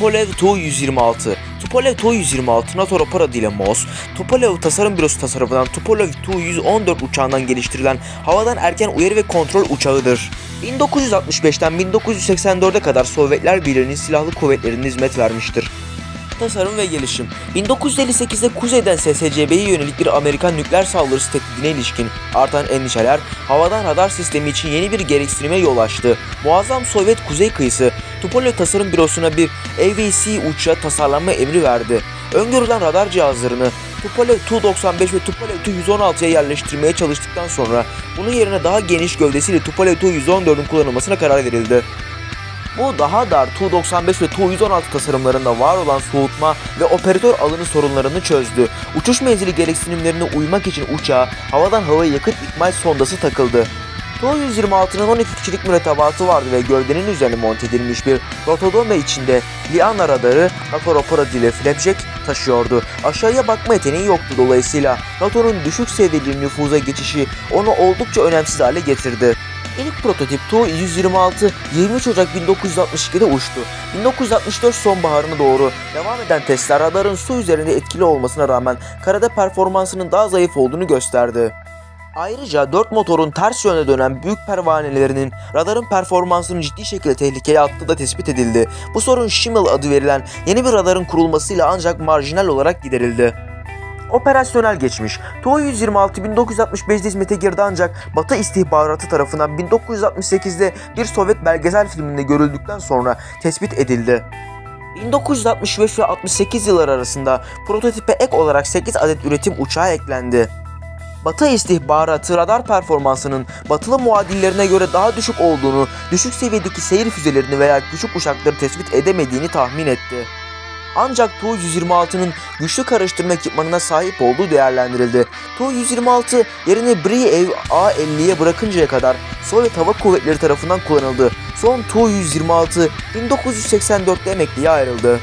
Tupolev Tu-126 Tupolev Tu-126 NATO rapor adıyla MOS, Tupolev Tasarım Bürosu tasarımından Tupolev Tu-114 uçağından geliştirilen havadan erken uyarı ve kontrol uçağıdır. 1965'ten 1984'e kadar Sovyetler Birliği'nin silahlı kuvvetlerine hizmet vermiştir. Tasarım ve gelişim 1958'de kuzeyden SSCB'ye yönelik bir Amerikan nükleer saldırısı tehdidine ilişkin artan endişeler havadan radar sistemi için yeni bir gereksinime yol açtı. Muazzam Sovyet kuzey kıyısı Tupolev Tasarım Bürosu'na bir AVC uçağı tasarlanma emri verdi. Öngörülen radar cihazlarını Tupolev Tu-95 ve Tupolev Tu-116'ya yerleştirmeye çalıştıktan sonra bunun yerine daha geniş gövdesiyle Tupolev Tu-114'ün kullanılmasına karar verildi. Bu daha dar Tu-95 ve Tu-116 tasarımlarında var olan soğutma ve operatör alanı sorunlarını çözdü. Uçuş menzili gereksinimlerine uymak için uçağa havadan havaya yakıt ikmal sondası takıldı. Tu-126'nın 12 kişilik mürettebatı vardı ve gövdenin üzerine monte edilmiş bir rotodome içinde Liana radarı NATO rapor adıyla Flapjack taşıyordu. Aşağıya bakma yeteneği yoktu dolayısıyla NATO'nun düşük seviyeli nüfuza geçişi onu oldukça önemsiz hale getirdi. İlk prototip Tu-126 23 Ocak 1962'de uçtu. 1964 sonbaharına doğru devam eden testler radarın su üzerinde etkili olmasına rağmen karada performansının daha zayıf olduğunu gösterdi. Ayrıca 4 motorun ters yöne dönen büyük pervanelerinin radarın performansını ciddi şekilde tehlikeye attığı da tespit edildi. Bu sorun Schimmel adı verilen yeni bir radarın kurulmasıyla ancak marjinal olarak giderildi. Operasyonel geçmiş. Tu-126 1965'de hizmete girdi ancak Batı istihbaratı tarafından 1968'de bir Sovyet belgesel filminde görüldükten sonra tespit edildi. 1965 ve 68 yılları arasında prototipe ek olarak 8 adet üretim uçağı eklendi. Batı istihbaratı radar performansının batılı muadillerine göre daha düşük olduğunu, düşük seviyedeki seyir füzelerini veya küçük uçakları tespit edemediğini tahmin etti. Ancak Tu-126'nın güçlü karıştırma ekipmanına sahip olduğu değerlendirildi. Tu-126 yerini Briev A-50'ye bırakıncaya kadar Sovyet Hava Kuvvetleri tarafından kullanıldı. Son Tu-126 1984'te emekliye ayrıldı.